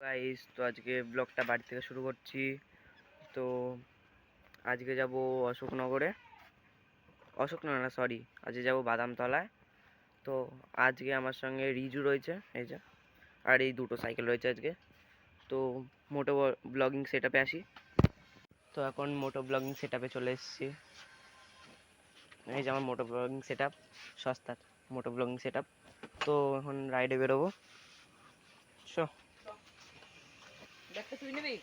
Guys তো আজকে ব্লগটা বাড়ি থেকে শুরু করছি। তো আজকে যাব অশোকনগরে। অশোকনগর না সরি আজকে যাব বাদামতলায়। তো আজকে আমার সঙ্গে রিজু রয়েছে, এই যে, আর এই দুটো সাইকেল রয়েছে আজকে। তো মোটো ব্লগিং সেট আপে আসি। তো এখন মোটো ব্লগিং সেট আপে চলে এসেছি। এই যে আমার মোটো ব্লগিং সেট আপ সস্তার মোটো ব্লগিং সেট তো এখন রাইডে বেরোবো। চ ব্যাগটা তুই নিবি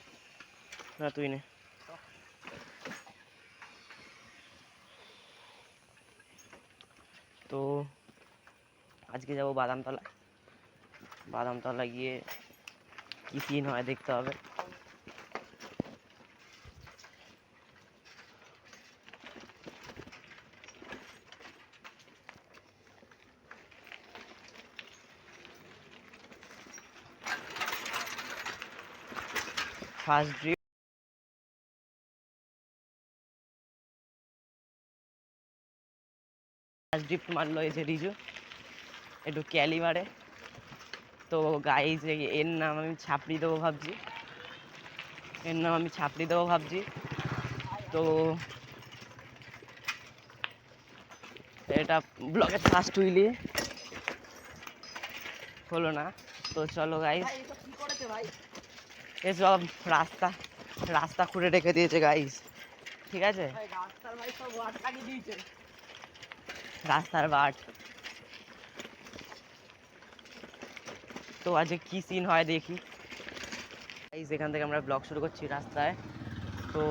না তুই নে তো আজকে যাব বাদামতলা বাদামতলা গিয়ে কি সিন হয় দেখতে হবে ফার্স্ট ড্রিপ। ফার্স্ট ড্রিফট মারলো এই যে রিজু। একটু ক্যালি মারে। তো গাইজ এর নাম আমি ছাপড়ি দেবো ভাবছি। এর নাম আমি ছাপড়ি দেবো ভাবছি। তো এটা ব্লগের ফার্স্ট উইলি। হলো না। তো চলো গাইজ এসব রাস্তা রাস্তা খুঁড়ে রেখে দিয়েছে গাইজ ঠিক আছে? রাস্তার বাট। তো আজকে কি সিন হয় দেখি। গাইজ এখান থেকে আমরা ব্লগ শুরু করছি রাস্তায়। তো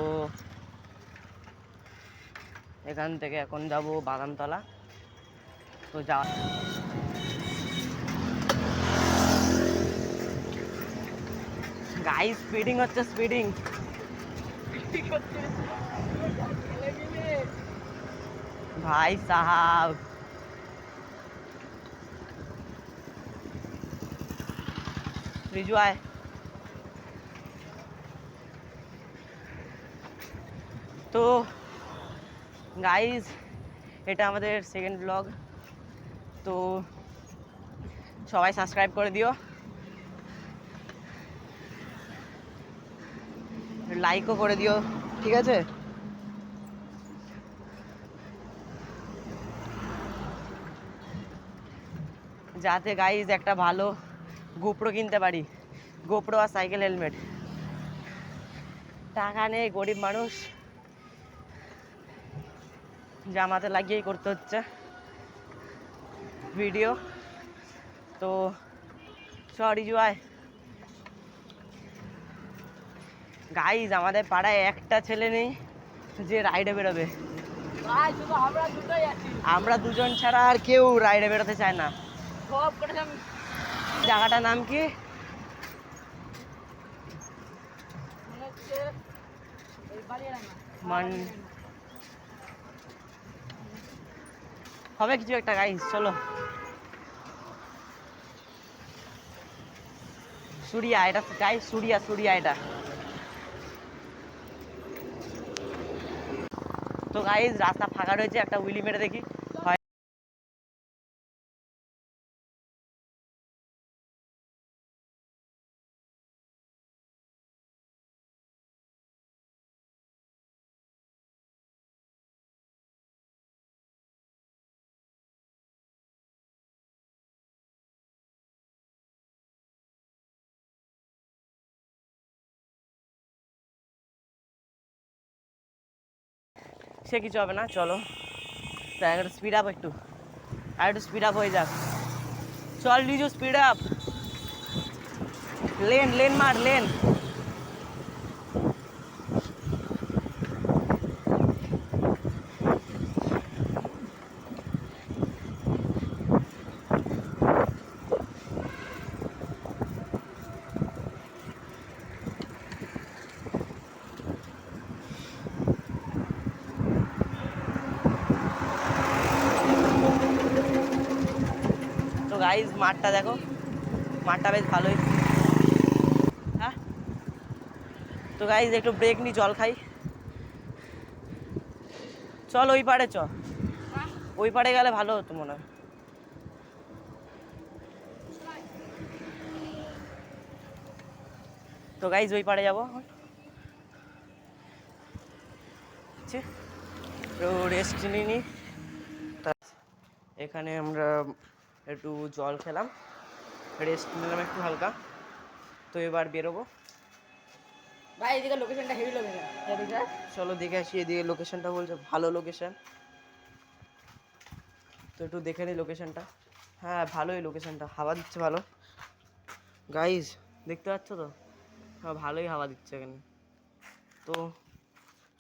এখান থেকে এখন যাব বাগানতলা। তো যা গাইজ স্পিডিং হচ্ছে স্পিডিং ভাই সাহাব রিজু আয় তো গাইজ এটা আমাদের সেকেন্ড ব্লগ তো, সবাই সাবস্ক্রাইব করে দিও। লাইকও করে দিও, ঠিক আছে? যাতে গাইজ একটা ভালো গোপ্রো কিনতে পারি। গোপ্রো আর সাইকেল হেলমেট টাকা নেই, গরিব মানুষ। জামাতে লাগিয়েই করতে হচ্ছে। ভিডিও তো সরি জুয়াই। গাইজ আমাদের পাড়ায় একটা ছেলে নেই যে রাইডে বেরোবে। আমরা দুজন ছাড়া আর কেউ রাইডে বেরোতে চায় না। জায়গাটার নাম কি? হবে কিছু একটা গাইস চলো। সুরিয়া এটা গাইস সুরিয়া সুরিয়া এটা। তো গাইস রাস্তা ফাঁকা রয়েছে একটা উইলি মেরে দেখি। সে কিছু হবে না, চলো। তো একটু স্পিড আপ একটু। আর একটু স্পিড আপ হয়ে যাক। চল লিজু স্পিড আপ লেন লেন মার লেন তো গাইজ মাঠটা দেখো। মাঠটা বেশ ভালোই। হ্যাঁ? তো গাইজ একটু ব্রেক নি জল খাই। চল ওই পাড়ে চ। ওই পাড়ে গেলে ভালো হতো মনে হয়। তো গাইজ ওই পাড়ে যাব রেস্ট নিই। এখানে আমরা একটু জল খেলাম রেস্ট নিলাম একটু হালকা। তো এবার বেরোবো। ভাই এদিকে লোকেশনটা হেভি লোকেশন চলো দেখে আসি এদিকে লোকেশনটা বলছে ভালো লোকেশন তো একটু দেখে নিই লোকেশনটা হ্যাঁ ভালোই লোকেশনটা হাওয়া দিচ্ছে ভালো। গাইজ দেখতে পাচ্ছ তো? হ্যাঁ ভালোই হাওয়া দিচ্ছে এখানে। তো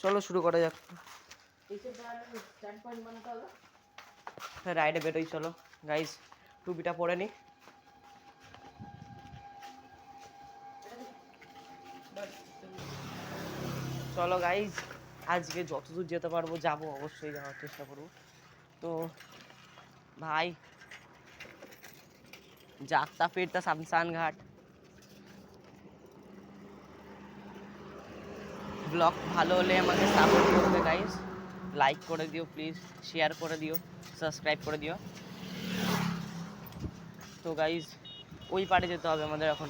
চলো শুরু করা যাক। হ্যাঁ রাইডে বেরোই চলো। গাইজ টুপিটা পরে নি চলো গাইজ আজকে যতদূর যেতে পারবো যাবো অবশ্যই যাওয়ার চেষ্টা করবো তো ভাই जागता फिरता शमशान घाट ব্লগ ভালো হলে আমাকে সাপোর্ট করবে গাইস লাইক করে দিও প্লিজ শেয়ার করে দিও সাবস্ক্রাইব করে দিও তো গাইজ ওই পারে যেতে হবে আমাদের এখন।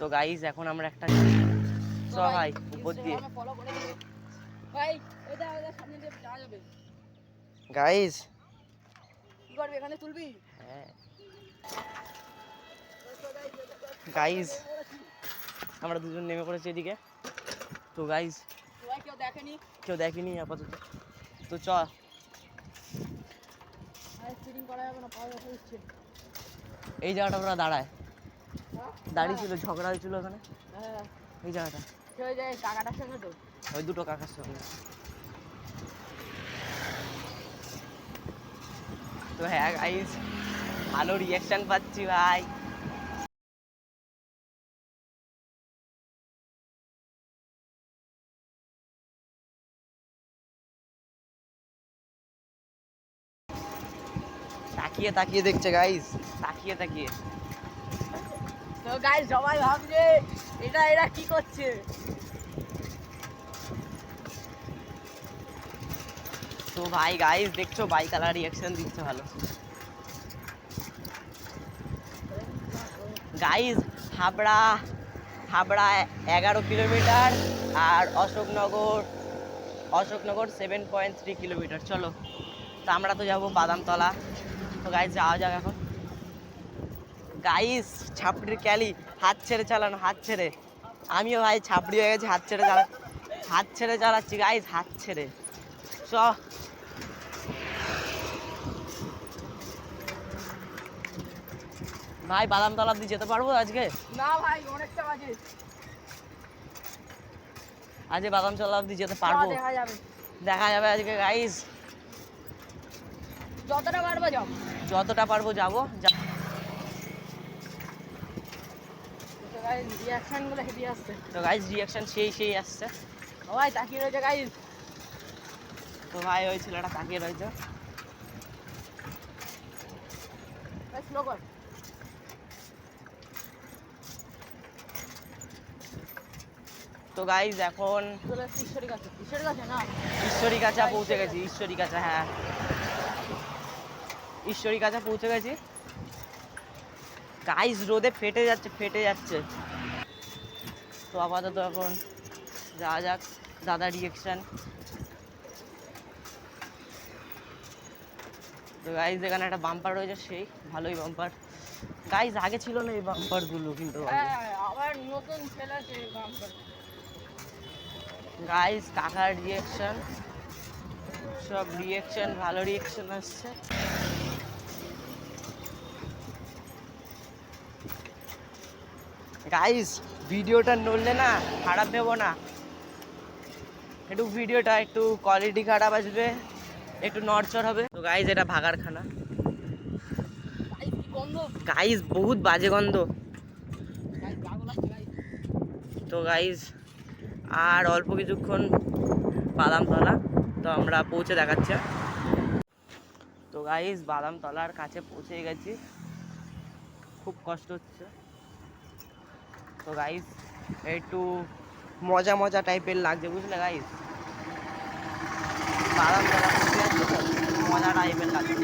তো গাইজ এখন আমরা একটা ভাই উপর দিয়ে। গাইজ কি করবি এখানে তুলবি? হ্যাঁ। গাইজ আমরা দুজন নেমে পড়েছি এদিকে। তো গাইজ কেউ দেখেনি? কেউ দেখেনি আপাতত। তো চ আর স্পিডিং করা যাবে না পাওয়া যাবে হচ্ছে এই জায়গাটা ওরা দাঁড়ায়। হ্যাঁ? দাঁড়িয়ে ছিল ঝগড়া হয়েছিল ওখানে। হ্যাঁ। এই জায়গাটা। কাকাটার সঙ্গে তো। ওই দুটো কাকার সঙ্গে। তো হ্যাঁ গাইজ ভালো রিয়াকশন পাচ্ছি ভাই। তাকিয়ে তাকিয়ে দেখছে গাইজ তাকিয়ে তাকিয়ে। তো গাইস সবাই ভাবছে এটা এরা কি করছে? তো ভাই গাইজ দেখছ বাইক আলা রিয়াকশন দিচ্ছে ভালো। গাইজ হাবড়া হাবড়া এগারো কিলোমিটার আর Ashoknagar Ashoknagar seven point three kilometre. চলো তো আমরা তো যাব বাদামতলা। তো গাইজ যাওয়া যাক এখন। গাইস ছাপড়ির ক্যালি হাত ছেড়ে চালানো হাত ছেড়ে। আমিও ভাই ছাপড়ি হয়ে গেছি হাত ছেড়ে চালা হাত ছেড়ে চালাচ্ছি গাইজ হাত ছেড়ে। চ। ভাই বাদামতলা অব্দি যেতে পারব আজকে? না ভাই অনেকটা বাজে। আজকে বাদামতলা অব্দি যেতে পারব। দেখা যাবে। দেখা যাবে আজকে গাইস যতটা পারব যাও যতটা পারব যাব তো গাইস রিয়াকশন সেই সেই আসছে। সবাই তাকিয়ে রয়েছে তো ভাই ওই ছেলেটা তাকিয়ে রয়েছে। স্লো কর। তো এখন ঈশ্বরী কাছে। ঈশ্বরী কাছে না? ঈশ্বরী কাছা পৌঁছে গেছি ঈশ্বরী কাছা হ্যাঁ। ঈশ্বরী কাছে পৌঁছে গেছি। গাইস রোদে ফেটে যাচ্ছে ফেটে যাচ্ছে। তো আপাতত এখন যাওয়া যাক দাদা রিয়েকশন তো গাইস এখানে একটা বাম্পার রয়েছে সেই ভালোই বাম্পার গাইস আগে ছিল না এই বাম্পারগুলো কিন্তু হ্যাঁ আবার নতুন সে কাম গাইস কাকার রিয়েকশন সব রিয়েকশন ভালো রিয়েকশন আসছে। গাইস ভিডিওটা নড়লে না খারাপ ভেবো না। একটু ভিডিওটা একটু কোয়ালিটি খারাপ আসবে, একটু নড়চড় হবে। তো গাইস এটা ভাগার খানা গাইস গাইস বহুত বাজে গন্ধ। গাইস গাইস তো গাইজ আর অল্প কিছুক্ষণ বাদামতলা তো আমরা পৌঁছে দেখাচ্ছি। তো গাইজ বাদামতলার কাছে পৌঁছে গেছি। খুব কষ্ট হচ্ছে। তো গাইজ একটু মজা মজা টাইপের লাগছে বুঝলে বাদামতলা তো? মজা টাইপের লাগছে।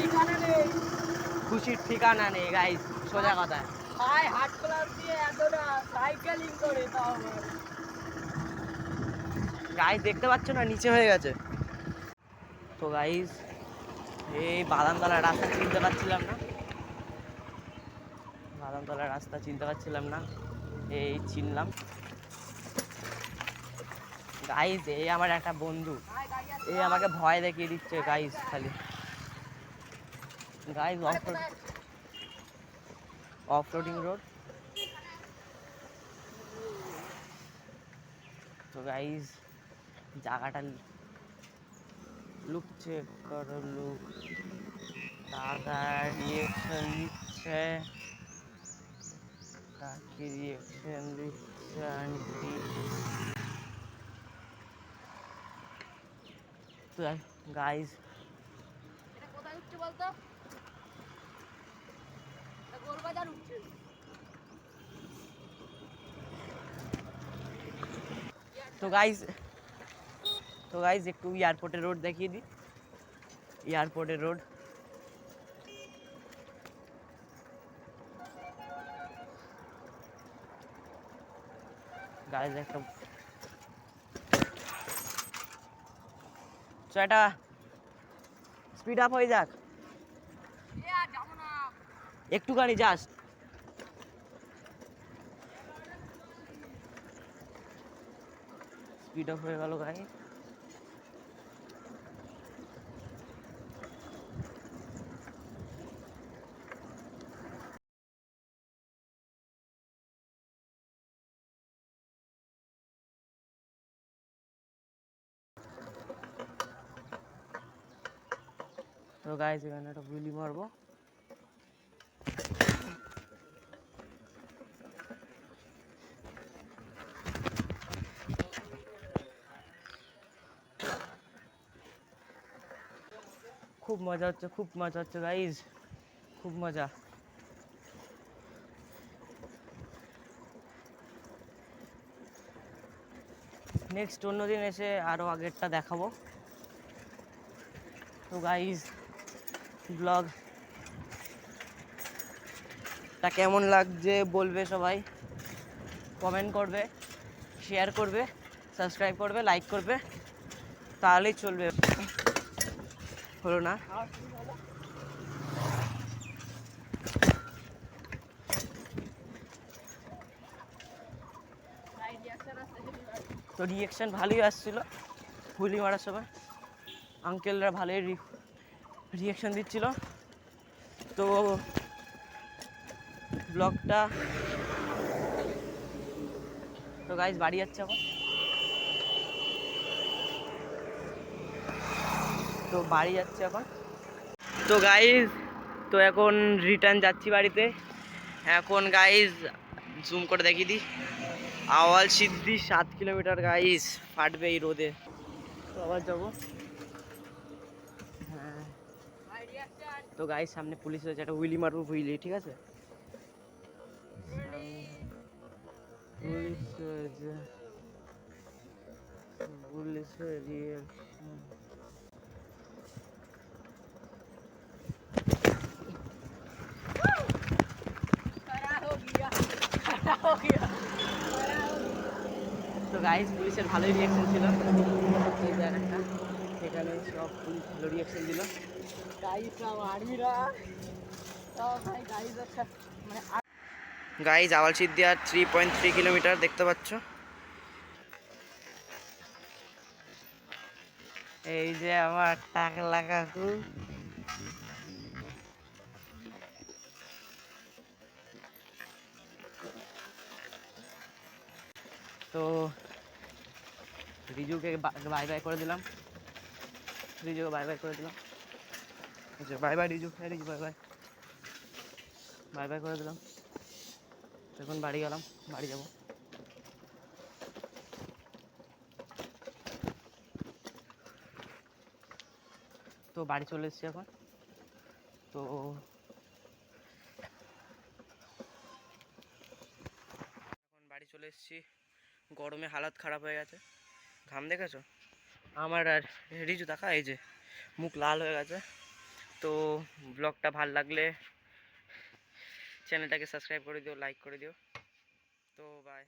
খুশির ঠিকানা নেই গাইজ সোজা কথা। ভাই হাট ক্লাব দিয়ে এতটা সাইকেলিং করে তাও গাইস দেখতে পাচ্ছ না নিচে হয়ে গেছে। তো গাইস এই বাদামতলার রাস্তা চিনতে পারছিলাম না। বাদামতলার রাস্তা চিনতে পারছিলাম না। এই চিনলাম। গাইস এই আমার একটা বন্ধু। এই আমাকে ভয় দেখিয়ে দিচ্ছে গাইস খালি। Guys off off roading road তো গাইস জায়গাটা লুক চেক করো লুক। দাদা রিয়েকশন দিচ্ছে কাকি রিয়েকশন দিচ্ছে আন্টি তো গাইস এটা কোথায় উঠছে বলতো? গোলবাজার উঠছে। তো গাইস তো গাইস একটু এয়ারপোর্টের রোড দেখিয়ে দিই। এয়ারপোর্টের রোড গাইস একটা তো স্পিড আপ হয়ে যাক। একটু একটুখানি জাস্ট স্পিড আপ হয়ে গেল গাড়ি তো গাইস এখানে একটা গুলি মারবো। খুব মজা হচ্ছে, খুব মজা হচ্ছে গাইজ, খুব মজা। নেক্সট অন্যদিন এসে আরও আগেরটা দেখাবো। তো গাইজ ব্লগ তা কেমন লাগছে বলবে সবাই? কমেন্ট করবে শেয়ার করবে সাবস্ক্রাইব করবে লাইক করবে, তাহলেই চলবে। হলো না? তো রিয়েকশন ভালোই আসছিল। হুলি মারার সময় আঙ্কেলরা ভালোই রিয়েকশন দিচ্ছিল। তো ব্লগটা তো গাইজ বাড়ি যাচ্ছে এখন। তো বাড়ি যাচ্ছে এখন। তো গাইজ তো এখন রিটার্ন যাচ্ছি বাড়িতে। এখন গাইজ জুম করে দেখিয়ে দিই। আওয়াল সিদ্ধি সাত কিলোমিটার গাইজ ফাটবে এই রোদে। তো আবার যাব হ্যাঁ গাড়ি রিয়াকশন তো গাই সামনে পুলিশ হয়েছে একটা হুইলি মারবো হুইলি, ঠিক আছে? তো গাইস পুলিশের ভালোই রিয়াকশন ছিল। একটা। এখানে সব পুলিশ ভালো রিয়াকশন দিল। সব আর্মিরা সব ভাই আচ্ছা মানে গাইজ আওয়াল আর থ্রি পয়েন্ট থ্রি কিলোমিটার দেখতে পাচ্ছ? এই যে আমার টাকলা কাকু তো রিজুকে বাই বাই করে দিলাম। রিজুকে বাই বাই করে দিলাম। Bye bye Riju. হ্যাঁ Riju bye bye bye bye করে দিলাম। এখন বাড়ি গেলাম, বাড়ি যাব। তো বাড়ি চলে এসেছি এখন। তো এখন বাড়ি চলে এসেছি। গরমে হালাত খারাপ হয়ে গেছে। ঘাম দেখেছ? আমার আর রিজু দেখা, এই যে মুখ লাল হয়ে গেছে। তো ব্লগটা ভালো লাগলে চ্যানেলটাকে সাবস্ক্রাইব করে দিও লাইক করে দিও। তো বাই